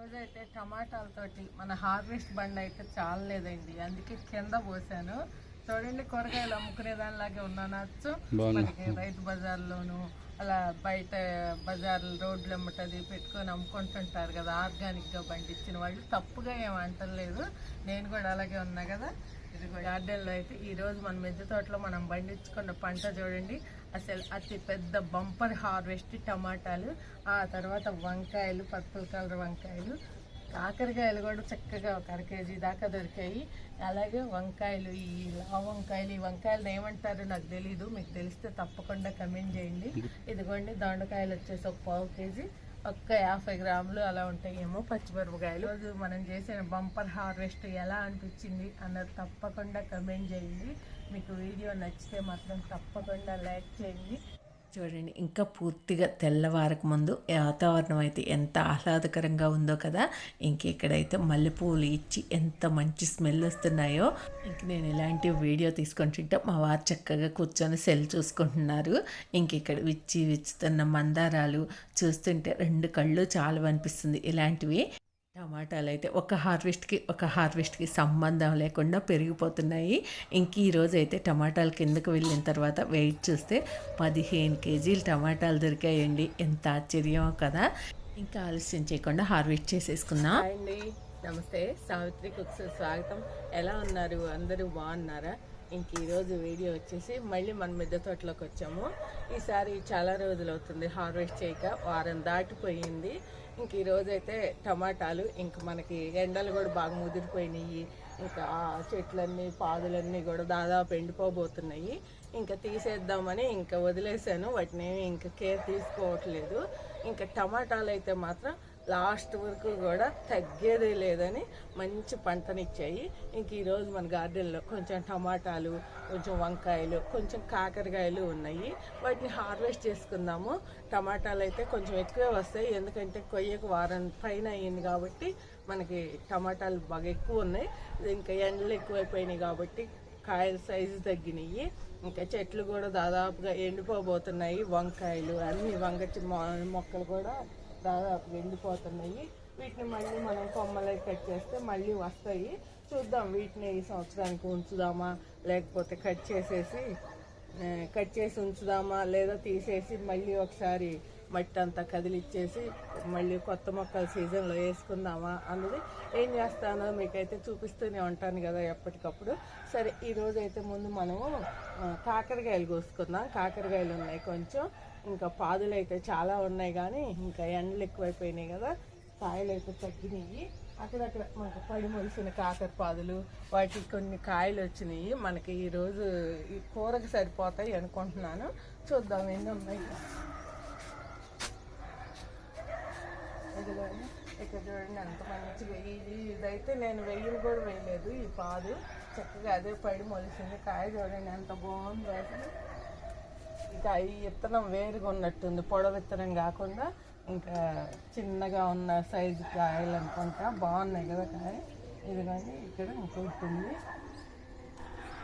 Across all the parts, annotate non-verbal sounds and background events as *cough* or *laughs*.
రోజైతే టమాటాలతోటి మన హార్వెస్ట్ బండి అయితే చాలలేదండి. అందుకే కింద పోసాను. చూడండి కూరగాయలు అమ్ముకునే దానిలాగే ఉన్నాను అచ్చు మనకి రైతు బజార్లోను అలా బయట బజార్లు రోడ్లు ఎమ్మటది పెట్టుకొని అమ్ముకుంటుంటారు కదా ఆర్గానిక్గా పండించిన వాళ్ళు. తప్పుగా ఏం అంటలేదు. నేను కూడా అలాగే ఉన్నా కదా. ఇది గార్డెన్లో అయితే ఈ రోజు మన మిద్దె తోటలో మనం పండించుకున్న పంట చూడండి. అసలు అతి పెద్ద బంపర్ హార్వెస్ట్ టమాటాలు ఆ తర్వాత వంకాయలు పర్పుల్ కలర్ వంకాయలు కాకరకాయలు కూడా చక్కగా ఒక అర కేజీ దాకా దొరికాయి. అలాగే వంకాయలు ఈ వంకాయలు ఈ వంకాయలు ఏమంటారో నాకు తెలీదు మీకు తెలిస్తే తప్పకుండా కమెంట్ చేయండి. ఇదిగోండి దొండకాయలు వచ్చేసి ఒక పావు కేజీ ఒక్క యాభై గ్రాములు అలా ఉంటాయేమో పచ్చిమిరపకాయలు. రోజు మనం చేసిన బంపర్ హార్వెస్ట్ ఎలా అనిపించింది అన్నది తప్పకుండా కమెంట్ చేయండి. మీకు వీడియో నచ్చితే మాత్రం తప్పకుండా లైక్ చేయండి. చూడండి ఇంకా పూర్తిగా తెల్లవారక ముందు వాతావరణం అయితే ఎంత ఆహ్లాదకరంగా ఉందో కదా. ఇంక ఇక్కడైతే మల్లెపూలు ఇచ్చి ఎంత మంచి స్మెల్ వస్తున్నాయో. ఇంక నేను ఇలాంటి వీడియో తీసుకొని తింటే మా వారు చక్కగా కూర్చొని సెల్ చూసుకుంటున్నారు. ఇంక ఇక్కడ విచ్చి విచ్చుతున్న మందారాలు చూస్తుంటే రెండు కళ్ళు చాలు అనిపిస్తుంది ఇలాంటివి. టమాటాలు అయితే ఒక హార్వెస్ట్కి ఒక హార్వెస్ట్కి సంబంధం లేకుండా పెరిగిపోతున్నాయి. ఇంక ఈరోజు అయితే టమాటాలు కిందకు వెళ్ళిన తర్వాత వెయిట్ చూస్తే పదిహేను కేజీలు టమాటాలు దొరికాయండి. ఎంత ఆశ్చర్యం కదా! ఇంకా ఆలస్యం చేయకుండా హార్వెస్ట్ చేసేసుకున్నా అండి. నమస్తే. సావిత్రి కుక్స్ స్వాగతం. ఎలా ఉన్నారు? అందరూ బాగున్నారా? ఇంక ఈరోజు వీడియో వచ్చేసి మళ్ళీ మన మిద్దె తోటలోకి వచ్చాము. ఈసారి చాలా రోజులు అవుతుంది హార్వెస్ట్ చేయక వారం దాటిపోయింది. ఇంక ఈరోజు అయితే టమాటాలు ఇంక మనకి ఎండలు కూడా బాగా ముదిరిపోయినాయి. ఇంకా చెట్లన్నీ పాదులన్నీ కూడా దాదాపు ఎండిపోబోతున్నాయి. ఇంకా తీసేద్దామని ఇంకా వదిలేసాను. వాటిని ఇంకా కేర్ తీసుకోవట్లేదు. ఇంకా టమాటాలు అయితే మాత్రం లాస్ట్ వరకు కూడా తగ్గేదే లేదని మంచి పంటనిచ్చాయి. ఇంక ఈరోజు మన గార్డెన్లో కొంచెం టమాటాలు కొంచెం వంకాయలు కొంచెం కాకరకాయలు ఉన్నాయి. వాటిని హార్వెస్ట్ చేసుకుందాము. టమాటాలు అయితే కొంచెం ఎక్కువే వస్తాయి. ఎందుకంటే కొయ్యకు వారం పైన అయింది కాబట్టి మనకి టమాటాలు బాగా ఎక్కువ ఉన్నాయి. ఇంకా ఎండలు ఎక్కువైపోయినాయి కాబట్టి కాయల సైజు తగ్గినాయి ఇంకా చెట్లు కూడా దాదాపుగా ఎండిపోబోతున్నాయి. వంకాయలు అన్ని వంగ మొక్కలు కూడా దాదాపు ఎండిపోతున్నాయి. వీటిని మళ్ళీ మనం కొమ్మలు కట్ చేస్తే మళ్ళీ వస్తాయి. చూద్దాం వీటిని ఈ సంవత్సరానికి ఉంచుదామా? లేకపోతే కట్ చేసేసి కట్ చేసి ఉంచుదామా? లేదా తీసేసి మళ్ళీ ఒకసారి మట్టి అంతా కదిలిచ్చేసి మళ్ళీ కొత్త మొక్కల సీజన్లో వేసుకుందామా అన్నది ఏం చేస్తానో మీకైతే చూపిస్తూనే ఉంటాను కదా ఎప్పటికప్పుడు. సరే ఈరోజైతే అయితే ముందు మనము కాకరకాయలు కోసుకుందాం. కాకరకాయలు ఉన్నాయి కొంచెం. ఇంకా పాదులు అయితే చాలా ఉన్నాయి కానీ ఇంకా ఎండలు ఎక్కువైపోయినాయి కదా కాయలు అయితే తగ్గినాయి. అక్కడక్కడ మనకు పడి మొలిసిన కాకర పాదులు వాటికి కొన్ని కాయలు వచ్చినాయి. మనకి ఈరోజు ఈ కూరకు సరిపోతాయి అనుకుంటున్నాను. చూద్దాం ఎన్ని ఉన్నాయి ఇక్కడ చూడండి అంత మంచిగా ఇది ఇదైతే నేను వెయ్యి కూడా వేయలేదు ఈ పాదు. చక్కగా అదే పడి మొలిసింది కాయ చూడండి ఎంత బాగుంది అసలు. ఇంకా ఈ విత్తనం వేరుగా ఉన్నట్టుంది. పొడవ విత్తనం కాకుండా ఇంకా చిన్నగా ఉన్న సైజు కాయలు అనుకుంటా. బాగున్నాయి కదా కాయ. కానీ ఇక్కడ ఇంకొకటి ఉంది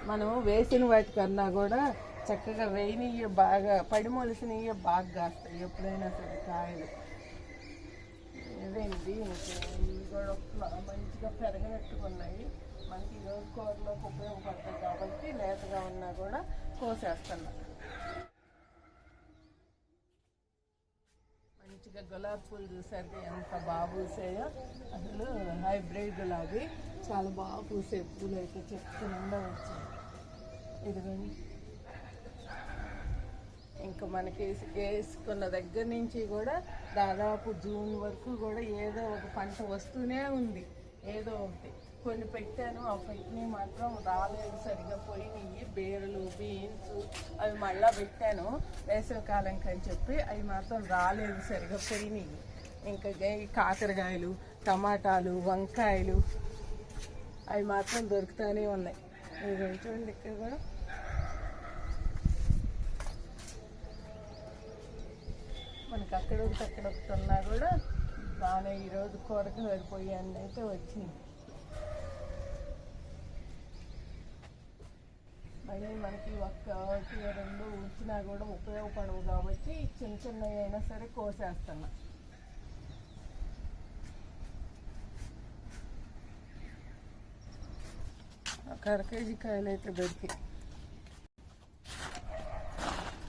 మనం వేసిన వాటికన్నా కూడా చక్కగా వేయినవి బాగా పడి బాగా కాస్తాయి ఎప్పుడైనా సరే కాయలు. ఇదేంటి? ఇంకా కూడా మంచిగా పెరగనట్టుకున్నాయి. మనకి ఈరోజు కూరలోకి ఉపయోగపడతాయి కాబట్టి లేతగా ఉన్నా కూడా కోసేస్తున్నా. ఇంకా గులాబీ పూలు చూసారు ఎంత బాగా పూసాయో. అసలు హైబ్రిడ్ గులాబీ చాలా బాగా పూసే పూలు అయితే చెట్టు నిండా వచ్చాయి. ఇదిగోండి. ఇంకా మనకి వేసుకున్న దగ్గర నుంచి కూడా దాదాపు జూన్ వరకు కూడా ఏదో ఒక పంట వస్తూనే ఉంది. ఏదో ఒకటి. కొన్ని పెట్టాను. ఆ పెట్టినవి మాత్రం రాలేదు. సరిగా పోయినాయి బీరలు బీన్స్ అవి మళ్ళా పెట్టాను. వేసవి అని చెప్పి అవి మాత్రం రాలేదు. సరిగా పోయినాయి ఇంకా కాకరకాయలు టమాటాలు వంకాయలు అవి మాత్రం దొరుకుతూనే ఉన్నాయి. చూడండి ఇక్కడ కూడా. మనకి అక్కడ ఒకటి అక్కడ ఒకటి ఉన్నా కూడా బాగానే ఈరోజు కూరగాయలు పోయాన్ని అయితే వచ్చింది మళ్ళీ మనకి ఒకటి రెండు ఉంచినా కూడా ఉపయోగపడవు కాబట్టి చిన్న చిన్నవి అయినా సరే కోసేస్తున్నా ఒక అర కేజీ కాయలు అయితే దొరికి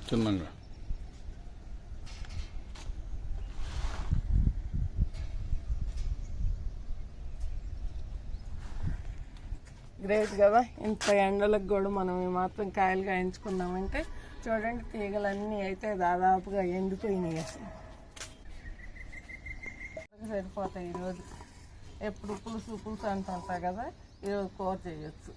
చిన్నంగా గ్రేట్ కదా? ఇంత ఎండలకు కూడా మనం ఈ మాత్రం కాయలు కాయించుకున్నామంటే చూడండి తీగలన్నీ అయితే దాదాపుగా ఎండిపోయినాయి అసలు. సరిపోతాయి ఈరోజు. ఎప్పుడు పులుసు పులుసు అంటుంటా కదా ఈరోజు కూర చేయొచ్చు.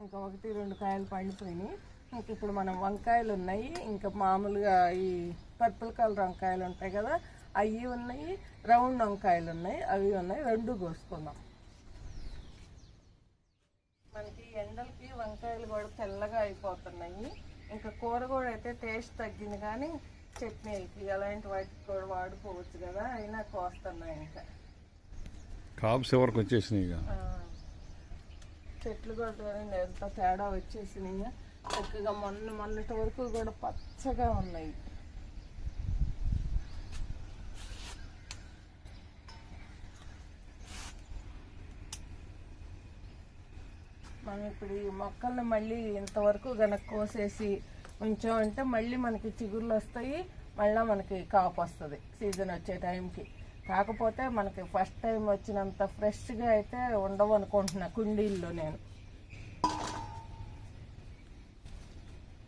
ఇంకా ఒకటి రెండు కాయలు పండిపోయినాయి. ఇంక ఇప్పుడు మనం వంకాయలు ఉన్నాయి. ఇంకా మామూలుగా ఈ పర్పుల్ కలర్ వంకాయలు ఉంటాయి కదా అవి ఉన్నాయి. రౌండ్ వంకాయలు ఉన్నాయి. అవి ఉన్నాయి. రెండు కోసుకుందాం మనకి ఎండలకి వంకాయలు కూడా తెల్లగా అయిపోతున్నాయి. ఇంకా కూర కూడా అయితే టేస్ట్ తగ్గింది కానీ చట్నీలకి అలాంటి వాటికి కూడా వాడుకోవచ్చు కదా అయినా కోస్తున్నాయి ఇంకా. కాపు చివరికి వచ్చేసినాయి చెట్లు కూడా ఎంత తేడా వచ్చేసినాయి. చక్కగా మొన్న మొన్నటి వరకు కూడా పచ్చగా ఉన్నాయి. మనం ఇప్పుడు ఈ మొక్కల్ని మళ్ళీ ఇంతవరకు గనక కోసేసి ఉంచామంటే మళ్ళీ మనకి చిగుర్లు వస్తాయి మళ్ళీ మనకి కాపు వస్తుంది సీజన్ వచ్చే టైంకి కాకపోతే మనకి ఫస్ట్ టైం వచ్చినంత ఫ్రెష్గా అయితే ఉండవు అనుకుంటున్నా కుండీల్లో నేను.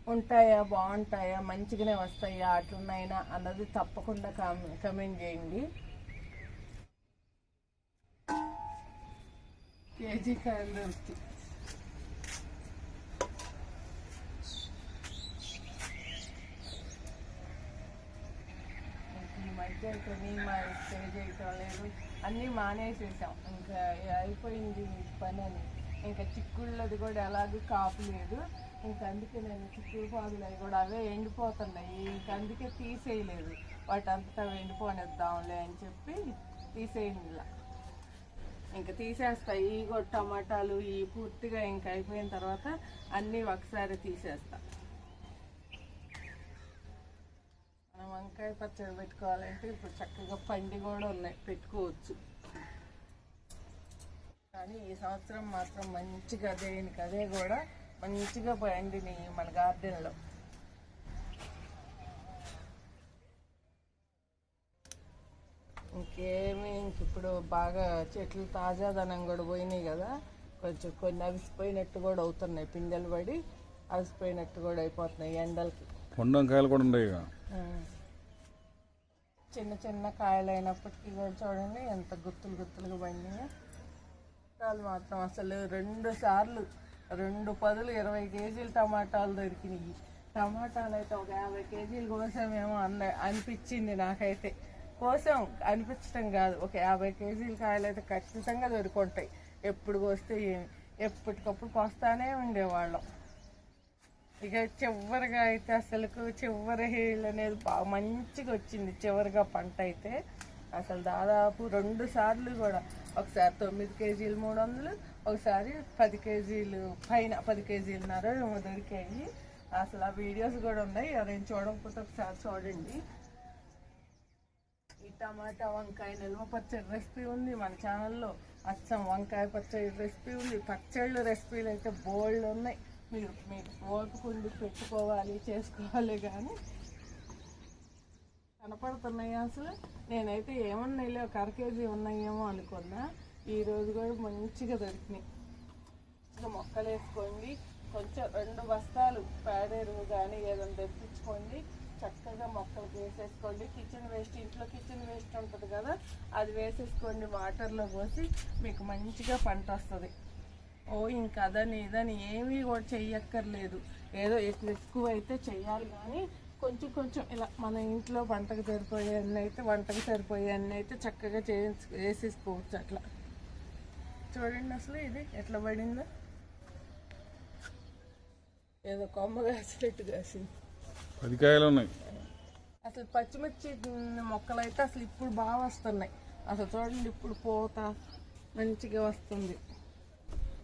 ఉంటాయా బాగుంటాయా మంచిగానే వస్తాయా అట్లున్నాయినా అన్నది తప్పకుండా కామె కమెంట్ చేయండి. కేజీ కాయలు దొరుకుతాయి ఈ మధ్య స్టే చేయటం లేదు. అన్నీ మానేసేసాం. ఇంకా అయిపోయింది పని అని ఇంకా చిక్కుళ్ళది కూడా ఎలాగూ కాపు లేదు ఇంకా అందుకే నేను చిక్కుడు పాదులు అవి కూడా అవే ఎండిపోతున్నాయి. ఇంకా అందుకే తీసేయలేదు. వాటి అంతటా ఎండిపోనిద్దాంలే అని చెప్పి తీసేయండి ఇలా ఇంకా తీసేస్తా. ఈ కూడా టమాటాలు ఈ పూర్తిగా ఇంకా అయిపోయిన తర్వాత అన్నీ ఒకసారి తీసేస్తాను మనం వంకాయ పచ్చడి పెట్టుకోవాలంటే ఇప్పుడు చక్కగా పండి కూడా ఉన్నాయి. పెట్టుకోవచ్చు. కానీ ఈ సంవత్సరం మాత్రం మంచిగా దేనికి అదే కూడా మంచిగా పండినాయి మన గార్డెన్లో. ఇంకేమి ఇంక ఇప్పుడు బాగా చెట్లు తాజాదనం కూడా పోయినాయి కదా. కొంచెం కొన్ని అవిసిపోయినట్టు కూడా అవుతున్నాయి. పిందెలు పడి అవిసిపోయినట్టు కూడా అయిపోతున్నాయి ఎండలకి. వండంకాయలు కూడా ఉన్నాయి. చిన్న చిన్న కాయలు అయినప్పటికీ కూడా చూడండి ఎంత గుత్తులు గుత్తులుగా పడినాయో. టమాటాలు మాత్రం అసలు రెండు సార్లు రెండు పదులు ఇరవై కేజీలు టమాటాలు దొరికినాయి. టమాటాలు అయితే ఒక యాభై కేజీలు కోసామేమో అన్న అనిపించింది నాకైతే. కోసం అనిపించడం కాదు. ఒక యాభై కేజీల కాయలు అయితే ఖచ్చితంగా దొరుకుంటాయి. ఎప్పుడు కోస్తే ఏమి? ఎప్పటికప్పుడు కోస్తానే ఉండేవాళ్ళం. ఇక చివరిగా అయితే అసలుకు చివరి హీల్ అనేది బాగా మంచిగా వచ్చింది. చివరిగా పంట అయితే అసలు దాదాపు రెండు సార్లు కూడా. ఒకసారి తొమ్మిది కేజీలు మూడు వందలు ఒకసారి పది కేజీలు పైన పది కేజీలున్నర ఏమో దొరికాయి. అసలు ఆ వీడియోస్ కూడా ఉన్నాయి. అదేం చూడకపోతే ఒకసారి చూడండి. ఈ టమాటా వంకాయ నిల్వ పచ్చడి రెసిపీ ఉంది మన ఛానల్లో. అచ్చం వంకాయ పచ్చడి రెసిపీ ఉంది. పచ్చళ్ళు రెసిపీలు అయితే బోల్డ్ ఉన్నాయి. మీరు మీకు ఓపుకుండి పెట్టుకోవాలి చేసుకోవాలి కానీ కనపడుతున్నాయి అసలు. నేనైతే ఏమన్నాయిలే ఒక అర కేజీ ఉన్నాయేమో అనుకున్నా. ఈ రోజు కూడా మంచిగా దొరికినాయి. మొక్కలు వేసుకోండి. కొంచెం రెండు బస్తాలు పేడెరువు కానీ ఏదైనా తెప్పించుకోండి. చక్కగా మొక్కలకు వేసేసుకోండి. కిచెన్ వేస్ట్ ఇంట్లో కిచెన్ వేస్ట్ ఉంటుంది కదా అది వేసేసుకోండి వాటర్లో పోసి మీకు మంచిగా పంట వస్తుంది. ఓ ఇంకా అదని ఇదని ఏమీ కూడా చెయ్యక్కర్లేదు. ఏదో ఎక్కువ ఎక్కువ అయితే చెయ్యాలి కానీ కొంచెం కొంచెం ఇలా మన ఇంట్లో పంటకు సరిపోయే అన్ని అయితే వంటకు సరిపోయే అన్ని అయితే చక్కగా చేయించు వేసేసుకోవచ్చు అట్లా. చూడండి అసలు ఇది ఎట్లా పడిందో. ఏదో కొమ్మ కాసినట్టు కాసింది. పది కాయలు ఉన్నాయి. అసలు పచ్చిమిర్చి మొక్కలు అయితే అసలు ఇప్పుడు బాగా వస్తున్నాయి. అసలు చూడండి ఇప్పుడు పూత మంచిగా వస్తుంది.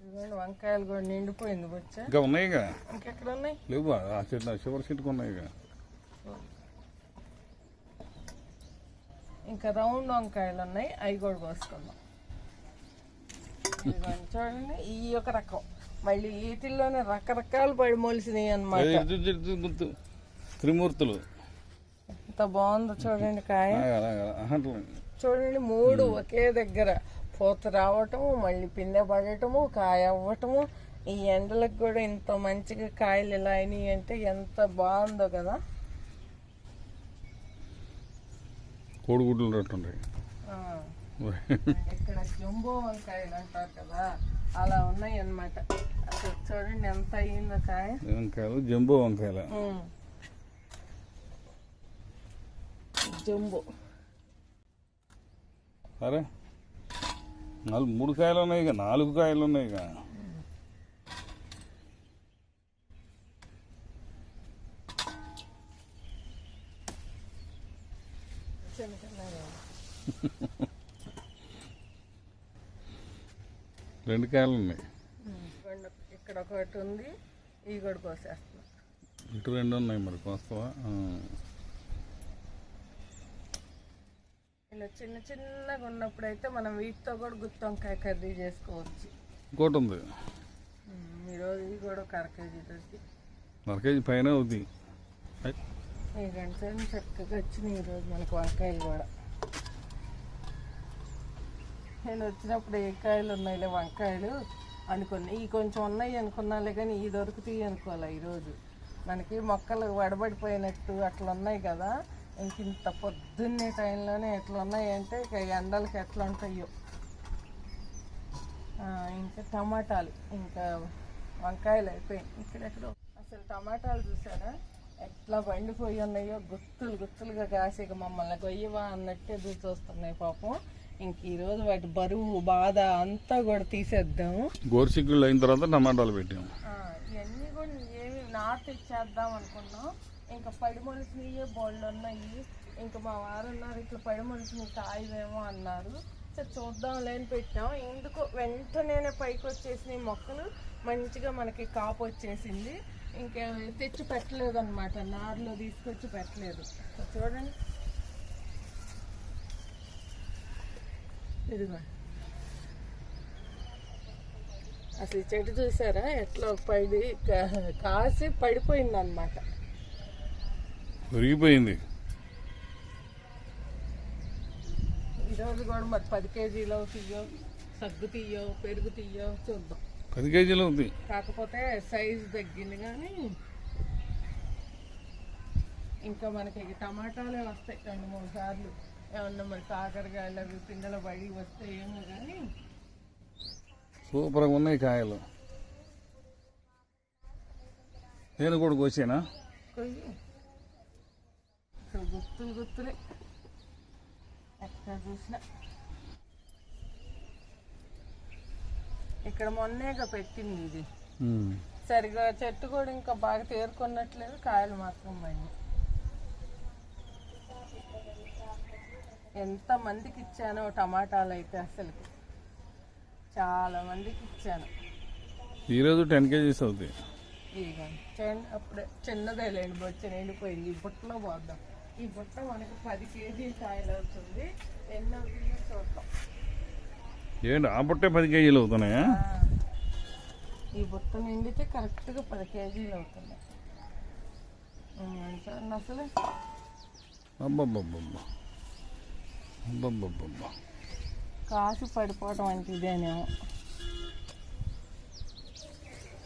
ఇదిగోండి వంకాయలు కూడా నిండిపోయింది బొచ్చా. ఇంకా ఉన్నాయి ఇక ఇంకెక్కడ ఉన్నాయి లేవు? ఆ చెట్టు చివరి చెట్టుకు ఉన్నాయి ఇక ఇంకా రౌండ్ వంకాయలు ఉన్నాయి అవి కూడా కోసుకుందాం. ఇదిగోండి చూడండి ఈ ఒక రకం. మళ్ళీ వీటిల్లోనే రకరకాల పడి మొలిసినాయి అనమాట త్రిమూర్తులు. ఎంత బాగుందో చూడండి కాయ. చూడండి మూడు ఒకే దగ్గర. పూత రావటము మళ్ళీ పిందె పడటము కాయ అవ్వటము ఈ ఎండలకు కూడా ఇంత మంచిగా కాయలు ఇలా అయినాయి అంటే ఎంత బాగుందో కదా. కోడిగుడ్లు ఇక్కడ జంబో వంకాయలు అంటారు కదా అలా ఉన్నాయి అన్నమాట అసలు చూడండి ఎంత అయ్యిందో కాయ. వంకాయలు జంబో వంకాయలు. జంబో. అరే. నాలుగు మూడు కాయలు ఉన్నాయి నాలుగు కాయలు ఉన్నాయి. రెండు కాయలు ఉన్నాయి ఇక్కడ ఒకటి ఉంది ఈ కూడా కోసేస్తున్నా. ఇటు రెండు ఉన్నాయి మరి కోస్తావా ఆ. ఇలా చిన్న చిన్నగా ఉన్నప్పుడు అయితే మనం వీటితో కూడా గుత్తి వంకాయ కర్రీ చేసుకోవచ్చు. ఇంకోటి ఉంది ఈరోజు ఇది కూడా ఒక అర కేజీ దొరికి కేజీ పైన అవుతుంది ఈ గంటలు చక్కగా వచ్చినాయి ఈరోజు మనకు వంకాయలు కూడా. నేను వచ్చినప్పుడు ఏ కాయలు ఉన్నాయిలే వంకాయలు అనుకున్నా. ఈ కొంచెం ఉన్నాయి అనుకున్నాలే కానీ ఈ దొరుకుతాయి అనుకోలే ఈరోజు మనకి మొక్కలు వడబడిపోయినట్టు అట్లా ఉన్నాయి కదా. ఇంక ఇంత పొద్దున్నే టైంలోనే ఎట్లా ఉన్నాయి అంటే ఇక ఎండలకి ఎట్లా ఉంటాయో ఇంకా టమాటాలు ఇంకా వంకాయలు అయిపోయాయి. ఇక్కడెక్కడో. అసలు టమాటాలు చూసారా? ఎట్లా పండిపోయి ఉన్నాయో గుత్తులు గుత్తులుగా కాసి ఇక మమ్మల్ని గొయ్యవా అన్నట్టే చూస్తున్నాయి పాపం. ఇంక ఈరోజు వాటి బరువు బాధ అంతా కూడా తీసేద్దాము గోరుచిక్కుళ్ళు అయిన తర్వాత టమాటాలు పెట్టాము. ఇవన్నీ కూడా ఏమి నాటు ఇచ్చేద్దాం అనుకున్నాం. ఇంకా పడి మొలిసినవి బోళ్ళు ఉన్నాయి ఇంకా మా వారు ఉన్నారు ఇట్లా పడి మొలిసినవి కాయవేమో అన్నారు. సరే చూద్దాం లేని పెట్టాం ఎందుకు వెంటనే పైకి వచ్చేసిన మొక్కలు మంచిగా మనకి కాపు వచ్చేసింది ఇంకా తెచ్చి పెట్టలేదు అనమాట నారులో తీసుకొచ్చి పెట్టలేదు. సో చూడండి. ఇదిగో. అసలు చెట్టు చూసారా? ఎట్లా పడి కాసి పడిపోయింది విరిగిపోయింది ఈరోజు కూడా మరి పది కేజీలు తీయో సగ్గు తీయో పెరుగు తీయో చూద్దాం. పది కేజీలు అవుతుంది కాకపోతే సైజు తగ్గింది కానీ ఇంకా మనకి టమాటాలే వస్తాయి రెండు మూడు సార్లు. ఏమన్నా మరి కాకరకాయలు అవి పిందెల పడి వస్తాయేమో కానీ సూపర్గా ఉన్నాయి కాయలు. నేను కూడా కోసానా? కొయ్యి అసలు గుత్తులు గుత్తులే. ఎక్కడ చూసినా. ఇక్కడ మొన్నేగా పెట్టింది ఇది. సరిగా చెట్టు కూడా ఇంకా బాగా తేరుకున్నట్లేదు కాయలు మాత్రం పడి ఎంత మందికి ఇచ్చానో టమాటాలు అయితే అసలు చాలా మందికి ఇచ్చాను. ఈరోజు టెన్ కేజీస్ అవుతాయి. ఇక అప్పుడే చిన్నదే లేండి బొచ్చ నిండిపోయింది ఈ బుట్టలో పోద్దాం. ఈ బుట్ట మనకి పది కేజీ కాయలు అవుతుంది ఎన్ని అవుతుందో చూద్దాం. ఏంటి? ఆ పుట్టే పది కేజీలు అవుతున్నాయా? ఈ బుట్ట నిండితే కరెక్ట్గా పది కేజీలు ఉమ్, చూడండి అసలు? అబ్బబ్బబ్బబ్బా. అబ్బబ్బబ్బబ్బా. కాసు పడిపోవడం అంటే ఇదేనేమో.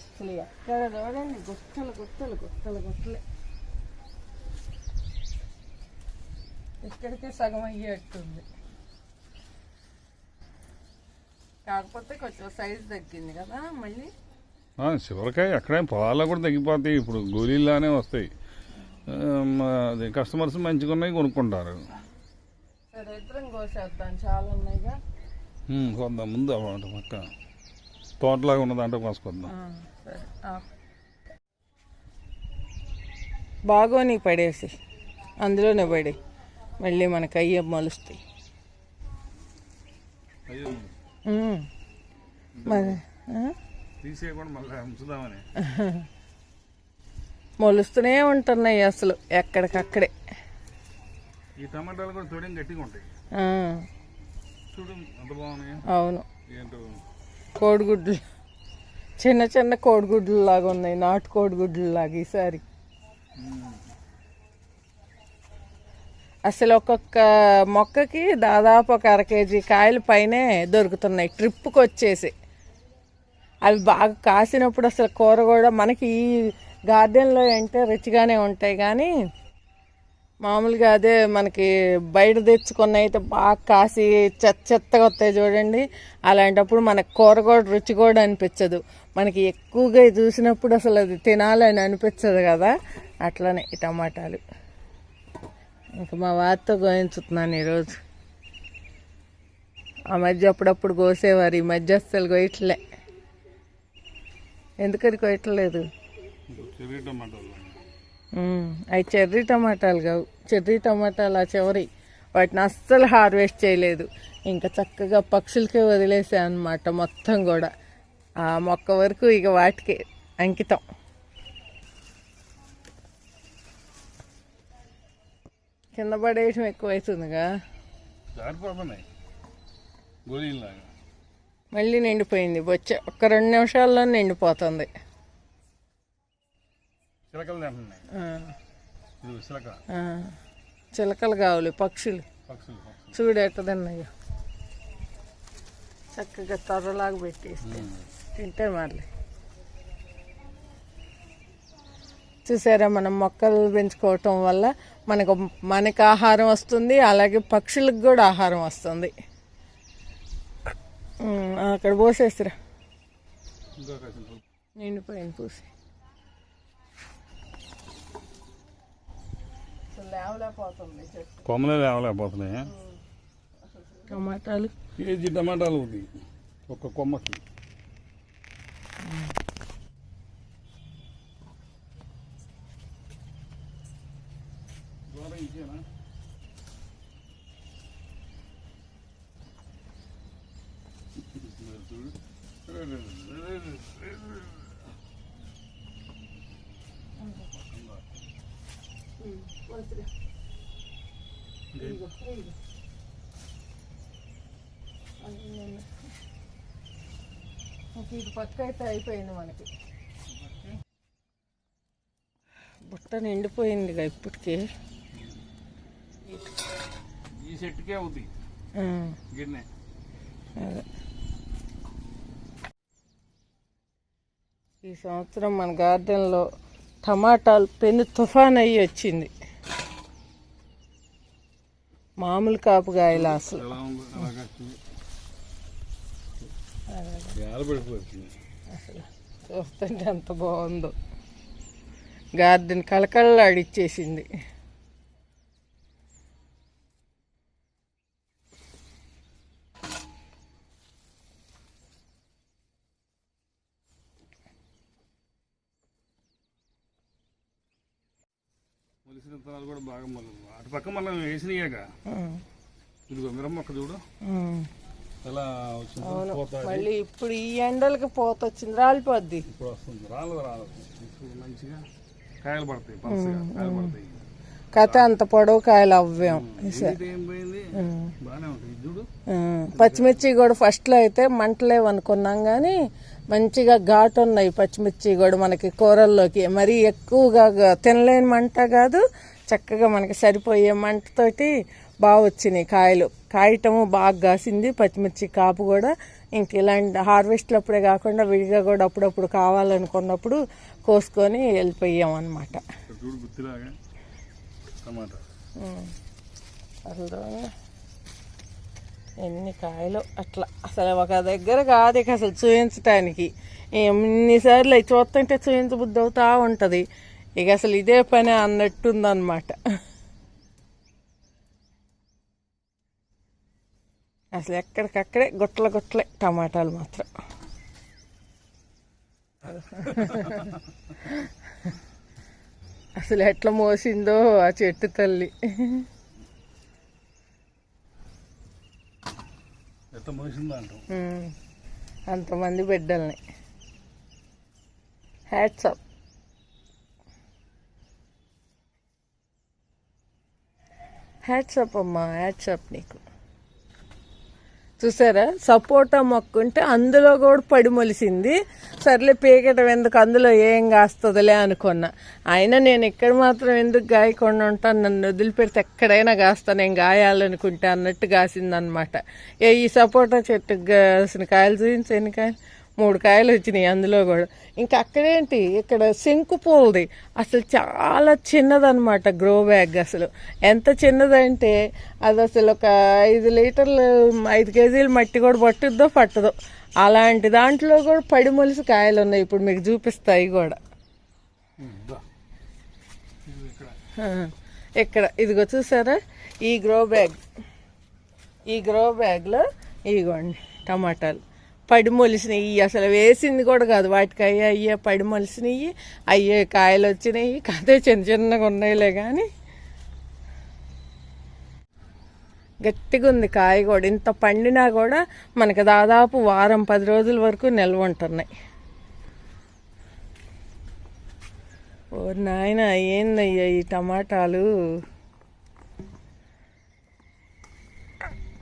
అసలు ఎక్కడ చూడండి? గుట్టలు గుట్టలు గుట్టలు గుట్టలే. ఇక్కడికే సగం అయ్యేట్టుంది. కాకపోతే కొంచెం సైజు తగ్గింది కదా మళ్ళీ? చివరికాయ ఎక్కడే పొలాల్లో కూడా తగ్గిపోతాయి. ఇప్పుడు గోళీల్లానే వస్తాయి. అది కస్టమర్స్ మంచిగా ఉన్నాయి కొనుక్కుంటారు. సరే ఇద్దరం కోసేద్దాం. చాలా ఉన్నాయిగా? ఉమ్, కొద్దాం ముందు అవ్వండి పక్క. తోటలాగా ఉన్న దాంట్లో కోసుకొద్దాం. బాగోని పడేసి అందులోనే పడి మళ్ళీ మనకు అయ్యే మొలుస్తాయి మొలుస్తూనే ఉంటున్నాయి అసలు ఎక్కడికక్కడే. ఈ టమాటాలు కూడా చూడడం గట్టిగా ఉంటాయి. అవును. కోడిగుడ్లు. చిన్న చిన్న కోడిగుడ్లు లాగా ఉన్నాయి నాటు కోడిగుడ్లు లాగా ఈసారి. అసలు ఒక్కొక్క మొక్కకి దాదాపు ఒక అర కేజీ కాయలు పైనే దొరుకుతున్నాయి ట్రిప్కి వచ్చేసి అవి బాగా కాసినప్పుడు అసలు కూర కూడా మనకి ఈ గార్డెన్లో అంటే రుచిగానే ఉంటాయి. కానీ మామూలుగా అదే మనకి బయట తెచ్చుకున్న అయితే బాగా కాసి చెత్త చెత్తగా వస్తాయి చూడండి. అలాంటప్పుడు మనకు కూర కూడా రుచి కూడా అనిపించదు. మనకి ఎక్కువగా చూసినప్పుడు అసలు అది తినాలని అనిపించదు కదా. అట్లనే ఈ టమాటాలు. ఇంకా మా వారితో గోయించుతున్నాను ఈరోజు. ఆ మధ్య అప్పుడప్పుడు కోసేవారు ఈ మధ్య అస్సలు కోయట్లే ఎందుకని కోయట్లేదు అవి చెర్రీ టమాటాలు కావు. చెర్రీ టమాటాలు ఆ చివరి వాటిని అస్సలు హార్వెస్ట్ చేయలేదు. ఇంకా చక్కగా పక్షులకే వదిలేసా అనమాట మొత్తం కూడా. ఆ మొక్క వరకు ఇక వాటికే అంకితం. కింద పడేయటం ఎక్కువైతుందిగా. జారిపోతున్నాయి గోళీలాగా మళ్ళీ నిండిపోయింది. వచ్చే ఒక్క రెండు నిమిషాల్లో నిండిపోతుంది. చిలకలు కావాలి పక్షులు. చూడేటదన్నయ్య చక్కగా త్వరలాగా పెట్టేస్తే తింటే మళ్ళీ. చూసారా మనం మొక్కలు పెంచుకోవటం వల్ల మనకు మనకు ఆహారం వస్తుంది అలాగే పక్షులకు కూడా ఆహారం వస్తుంది. అక్కడ పోసేసిరా. ఇంకా కాసిన నిండిపోయింది పూసి కొమ్మలే లేవలేకపోతున్నాయి. టమాటాలు. కేజీ టమాటాలు ఉంది. ఒక కొమ్మకి. ఇంక ఇది పక్క అయితే అయిపోయింది మనకి. బుట్ట నిండిపోయిందిగా ఇప్పటికి. ఈ చెట్టుకే అవుతాయి ఆ, గిన్నె. అదే. ఈ సంవత్సరం మన గార్డెన్లో టమాటాలు పెను తుఫాన్ అయ్యి వచ్చింది. మామూలు అసలు? అలాగా చూ- ఏలబడిపోతుంది అసలు చూస్తుంటే ఎంత బాగుందో. గార్డెన్ కళకళలాడిచ్చేసింది. మొలిసిన విత్తనాలు కూడా బాగా మొల అటు పక్క మనం వేసినాయాక ఇదిగో మిరప మొక్క చూడు. ఎలా అవును. మళ్ళీ ఇప్పుడు ఈ ఎండలకి పోత వచ్చింది రాలిపోద్ది. ఇప్పుడు వస్తుంది. రాలేదు రాలేదు. మంచిగా కాయలు పడతాయి పలసగా కాయలు పడతాయి. కథ అంత పొడవు కాయలు అవ్వేం. పచ్చిమిర్చి కూడా ఫస్ట్లో అయితే మంటలేవు అనుకున్నాం కానీ మంచిగా ఘాటు ఉన్నాయి పచ్చిమిర్చి కూడా మనకి కూరల్లోకి. మరీ ఎక్కువగా తినలేని మంట కాదు చక్కగా మనకి సరిపోయే మంటతోటి బాగా వచ్చినాయి కాయలు. కాయటము బాగా కాసింది పచ్చిమిర్చి కాపు కూడా. ఇంక ఇలాంటి హార్వెస్ట్లు అప్పుడే కాకుండా విడిగా కూడా అప్పుడప్పుడు కావాలనుకున్నప్పుడు కోసుకొని వెళ్ళిపోయాం అనమాట టమాటా. ఎన్ని కాయలు అట్లా. అసలు ఒక దగ్గర కాదు ఇక అసలు చూపించటానికి ఎన్నిసార్లు అవి చూస్తుంటే చూపించబుద్ధి అవుతా ఉంటుంది. ఇక అసలు ఇదే పని అన్నట్టుందన్నమాట. అసలు ఎక్కడికక్కడే గుట్టల గుట్టలే టమాటాలు మాత్రం. *laughs* అసలు ఎట్లా మోసిందో ఆ చెట్టు తల్లి. అంతమంది బిడ్డల్ని. హ్యాట్స్ అప్ హ్యాట్స్ అప్ అమ్మా హ్యాట్స్ అప్ నీకు. చూసారా? సపోటా మొక్క ఉంటే అందులో కూడా పడి మొలిసింది. సర్లే పీకటం ఎందుకు? అందులో ఏం కాస్తుందిలే అనుకున్నా. అయినా నేను ఇక్కడ మాత్రం ఎందుకు గాయకుండా ఉంటాను? నన్ను వదిలిపెడితే ఎక్కడైనా కాస్తా నేను గాయాలనుకుంటే అన్నట్టు కాసిందనమాట ఏ ఈ సపోటా చెట్టుకు కాసిన కాయలు చూపించి ఎన్ని కాయలు? మూడు కాయలు వచ్చినాయి అందులో కూడా. ఇంకా అక్కడేంటి? ఇక్కడ శంకు పూలది. అసలు చాలా చిన్నదనమాట గ్రో బ్యాగ్ అసలు. ఎంత చిన్నదంటే అది అసలు ఒక ఐదు లీటర్లు ఐదు కేజీలు మట్టి కూడా పట్టుద్దో పట్టదో. అలాంటి దాంట్లో కూడా పడి మొలిసి కాయలు ఉన్నాయి. ఇప్పుడు మీకు చూపిస్తాయి కూడా. ఇక్కడ. ఇదిగో చూసారా? ఈ గ్రో బ్యాగ్. ఈ గ్రో బ్యాగ్లో ఇదిగోండి టమాటాలు. పడి మొలిసినాయి. అసలు వేసింది కూడా కాదు. వాటికి అయ్యే అయ్యే పడి మొలిసినాయి. అయ్యే కాయలు వచ్చినాయి. కాదే చిన్న చిన్నగా ఉన్నాయిలే కానీ గట్టిగా ఉంది కాయ కూడా. ఇంత పండినా కూడా మనకి దాదాపు వారం పది రోజుల వరకు నిల్వ ఉంటున్నాయి. ఓ నాయన ఏందయ్యా ఈ టమాటాలు?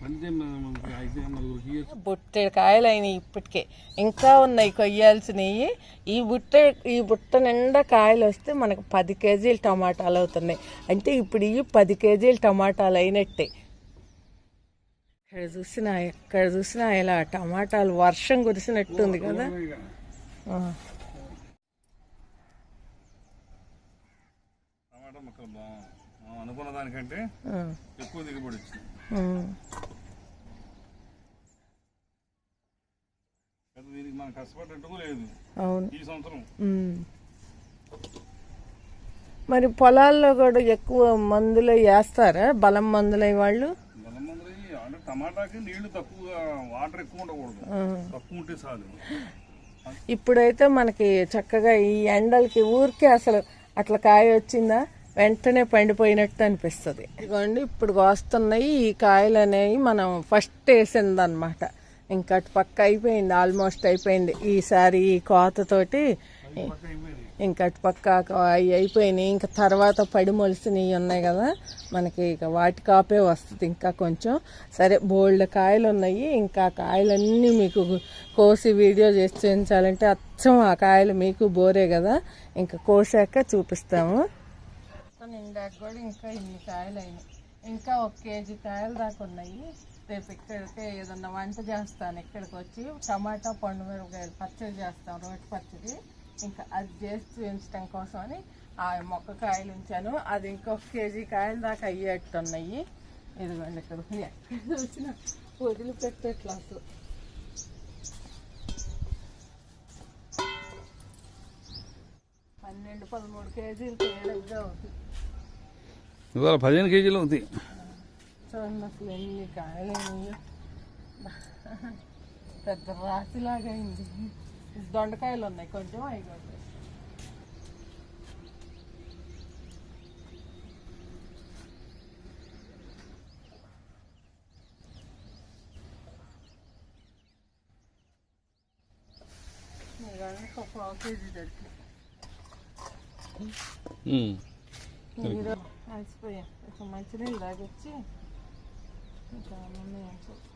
అంతే మనకి అయితే నలుగురికి ఇయ్యొచ్చు. బుట్ట కాయలు అయినాయి ఇప్పటికే. ఇంకా ఉన్నాయి కొయ్యాల్సినవి ఈ బుట్ట ఈ బుట్ట నిండా కాయలు వస్తే మనకు పది కేజీలు టమాటాలు అవుతున్నాయి. అంటే ఇప్పుడు ఇవి పది కేజీలు టమాటాలు అయినట్టే. ఇక్కడ చూసినా ఎక్కడ చూసినా ఇలా టమాటాలు వర్షం కురిసినట్టుంది కదా. టమాటా మొక్కలు అనుకున్న దానికంటే. ఎక్కువ దిగుబడి వచ్చింది. దీనికి మనం కష్టపడ్డట్టు లేదు అవును. ఈ సంవత్సరం. మరి పొలాల్లో కూడా ఎక్కువ మందులు వేస్తారా? బలం మందులు వాళ్ళు? బలం మందులు అంటే టమాటాకి నీళ్ళు తక్కువగా వాటర్ ఎక్కువ ఉండకూడదు. తక్కువ ఉంటే చాలు. ఇప్పుడైతే మనకి చక్కగా ఈ ఎండలకి ఊరికే అసలు అట్లా కాయ వచ్చిందా? వెంటనే పండిపోయినట్టు అనిపిస్తుంది. ఇదిగోండి ఇప్పుడు వస్తున్నాయి ఈ కాయలు అనేవి మనం ఫస్ట్ వేసిందనమాట ఇంకా అటు పక్క అయిపోయింది ఆల్మోస్ట్ అయిపోయింది. ఈసారి ఈ కోతతోటి ఇంకా అటు పక్క అవి అయిపోయినాయి. ఇంకా తర్వాత పడి మొలిసినవి ఉన్నాయి కదా మనకి ఇక వాటి కాపే వస్తుంది ఇంకా కొంచెం. సరే బోల్డ్ కాయలు ఉన్నాయి. ఇంకా కాయలన్నీ మీకు కోసి వీడియో చేసి చూపించాలంటే అచ్చం ఆ కాయలు మీకు బోరే కదా. ఇంకా కోసాక చూపిస్తాము. నిండాక కూడా ఇంకా ఇన్ని కాయలు అయినాయి. ఇంకా ఒక కేజీ కాయలు దాకా ఉన్నాయి. రేపు ఇక్కడికే ఏదన్నా వంట చేస్తాను. ఇక్కడికి వచ్చి టమాటా పండు మిరపకాయలు పచ్చడి చేస్తాం. రోటి పచ్చడి. ఇంకా అది చేసి చూపించడం కోసం అని ఆ మొక్క కాయలు ఉంచాను. అది ఇంకొక కేజీ కాయలు దాకా అయ్యేట్టు ఉన్నాయి ఇదిగోండి ఇక్కడ ఎక్కడ వచ్చిన వదిలిపెట్టేట్లా అసలు పన్నెండు పదమూడు కేజీలు తేలిగ్గా అవుతుంది ఇవాళ పదిహేను కేజీలు అవుతాయి చూడండి అసలు ఎన్ని కాయలు అయినాయో. పెద్ద రాశిలాగా అయింది దొండకాయలు ఉన్నాయి కొంచెం అవి కూడా ఇవన్నీ ఒక పావు కేజీ దొరికింది ఉమ్. మీరు అలసిపోయా కొంచెం మంచినీళ్ళు తాగొచ్చి ఇంకా మమ్మీ ఏం చెప్పు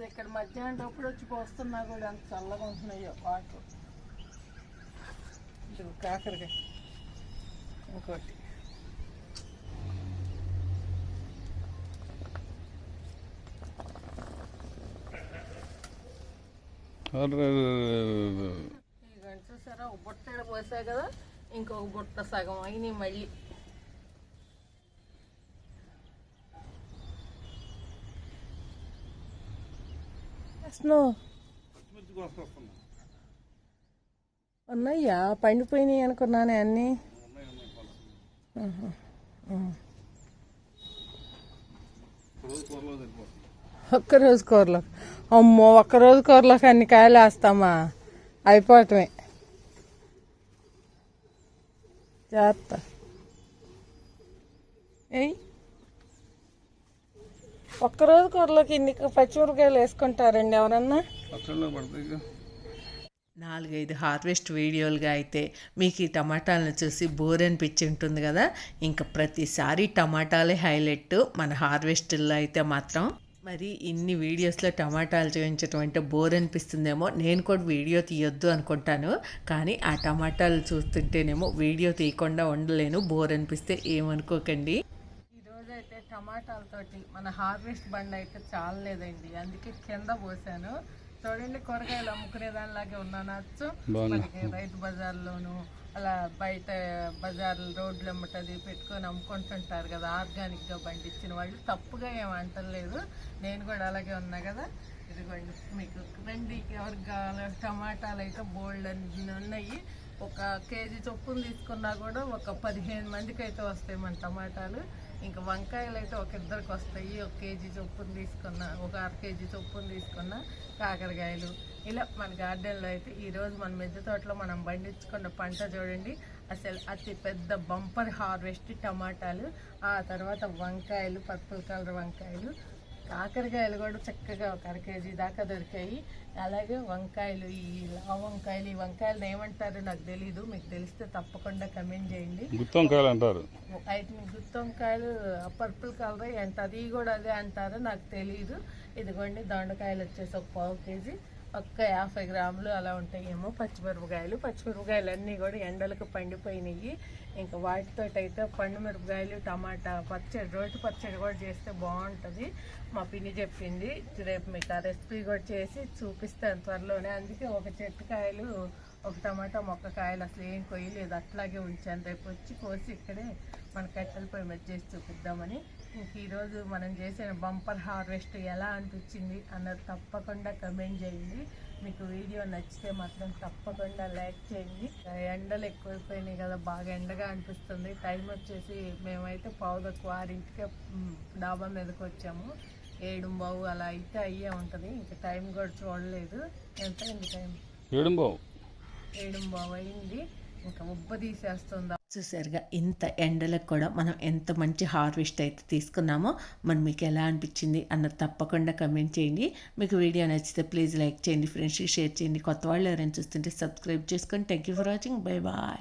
అసలు ఇక్కడ మధ్యాహ్నం అప్పుడు వచ్చి పోస్తున్నా కూడా అంత చల్లగా ఉంటున్నాయో వాటర్. ఇదిగో కాకరకాయ. ఇంకోటి. గంట చూసారా ఒక బుట్ట పోసా కదా ఇంకొక బుట్ట సగం అయినాయి మళ్ళీ స్నో ఉన్నాయా? పండిపోయినాయి అనుకున్నానే అన్నీ. రోజు ఒక్కరోజు కూరలో అమ్మో ఒక్కరోజు కూరలోకి అన్ని కాయలు వేస్తామా? అయిపోవటమే. జాగ్రత్త. ఏయ్. ఒక్కరోజు కూరలోకి ఇన్ని పచ్చిమిరపకాయలు వేసుకుంటారండి ఎవరన్నా. నాలుగైదు హార్వెస్ట్ వీడియోలుగా అయితే మీకు ఈ టమాటాలను చూసి బోర్ అనిపించి ఉంటుంది కదా? ఇంకా ప్రతిసారి టమాటాలే హైలైట్ మన హార్వెస్ట్లో అయితే మాత్రం. మరి ఇన్ని వీడియోస్లో టమాటాలు చూపించడం అంటే బోర్ అనిపిస్తుందేమో. నేను కూడా వీడియో తీయొద్దు అనుకుంటాను. కానీ ఆ టమాటాలు చూస్తుంటేనేమో వీడియో తీయకుండా ఉండలేను. బోర్ అనిపిస్తే ఏమనుకోకండి. టమాటాలతోటి మన హార్వెస్ట్ బండ్ అయితే చాలలేదండి. అందుకే కింద పోసాను. చూడండి కూరగాయలు అమ్ముకునే దానిలాగే ఉన్నాను. అచ్చు బాగుంది. మనకి రైతు బజార్లోను అలా బయట బజార్లు రోడ్లు అమ్మటది పెట్టుకొని అమ్ముకుంటుంటారు కదా ఆర్గానిక్గా పండించిన వాళ్ళు. తప్పుగా ఏం అంటలేదు. నేను కూడా అలాగే ఉన్నా కదా. ఇదిగోండి మీకు రండికి ఎవరికి కావాలో టమాటాలు అయితే బోల్డ్ అన్ని ఉన్నాయి. ఒక కేజీ చొప్పున తీసుకున్నా కూడా ఒక పదిహేను మందికి అయితే వస్తాయి మన టమాటాలు. ఇంకా వంకాయలు అయితే ఒక ఇద్దరికి వస్తాయి. ఒక కేజీ చొప్పున తీసుకున్నా ఒక అర కేజీ చొప్పున తీసుకున్నా కాకరకాయలు. ఇలా మన గార్డెన్లో అయితే ఈరోజు మన మిద్దె తోటలో మనం పండించుకున్న పంట చూడండి. అసలు అతి పెద్ద బంపర్ హార్వెస్ట్ టమాటాలు ఆ తర్వాత వంకాయలు పర్పుల్ కలర్ వంకాయలు. కాకరకాయలు కూడా చక్కగా ఒక అర కేజీ దాకా దొరికాయి. అలాగే వంకాయలు ఈ లావు వంకాయలు ఈ వంకాయలు ఏమంటారో నాకు తెలీదు. మీకు తెలిస్తే తప్పకుండా కమెంట్ చేయండి. గుత్తొంకాయలు అంటారు. వాటిని గుత్తొంకాయలు పర్పుల్ కలర్ అంటారు ఇవి కూడా అదే అంటారు నాకు తెలియదు ఇదిగోండి దొండకాయలు వచ్చేసి ఒక పావు కేజీ. ఒక్క యాభై గ్రాములు అలా ఉంటాయేమో పచ్చిమిరపకాయలు. పచ్చిమిరపకాయలు అన్నీ కూడా ఎండలకు పండిపోయినాయి. ఇంకా వాటితో అయితే పండు మిరపకాయలు టమాటా పచ్చడి రోటి పచ్చడి కూడా చేస్తే బాగుంటుంది. మా పిన్ని చెప్పింది రేపు మీకు ఆ రెసిపీ కూడా చేసి చూపిస్తాను త్వరలోనే. అందుకే ఒక చెట్టు కాయలు ఒక టమాటా మొక్క కాయలు అసలు ఏం కొయ్యలేదు అట్లాగే ఉంచాను. రేపు వచ్చి కోసి ఇక్కడే మన కట్టెల పొయ్యి మీద చేసి చూపిద్దామని. ఇంక ఈరోజు మనం చేసిన బంపర్ హార్వెస్ట్ ఎలా అనిపించింది అన్నది తప్పకుండా కమెంట్ చేయండి. మీకు వీడియో నచ్చితే మాత్రం తప్పకుండా లైక్ చేయండి. ఎండలు ఎక్కువైపోయినాయి కదా బాగా ఎండగా అనిపిస్తుంది. టైం వచ్చేసి మేమైతే పావు తక్కువ ఆరింటికే డాబా మీదకి వచ్చాము. ఏడు బావు అలా అయితే అయ్యే ఉంటుంది. ఇంకా టైం కూడా చూడలేదు. ఎంత అయింది టైం? ఏడు బావు ఏడు బావు అయింది. ఇంకా ఉబ్బ తీసేస్తుందా. చూసారుగా ఇంత ఎండలకు కూడా మనం ఎంత మంచి హార్వెస్ట్ అయితే తీసుకున్నామో మరి మీకు ఎలా అనిపించింది అన్నది తప్పకుండా కమెంట్ చేయండి. మీకు వీడియో నచ్చితే ప్లీజ్ లైక్ చేయండి ఫ్రెండ్స్కి షేర్ చేయండి. కొత్త వాళ్ళు ఎవరైనా చూస్తుంటే సబ్స్క్రైబ్ చేసుకొని thank you for watching. Bye bye.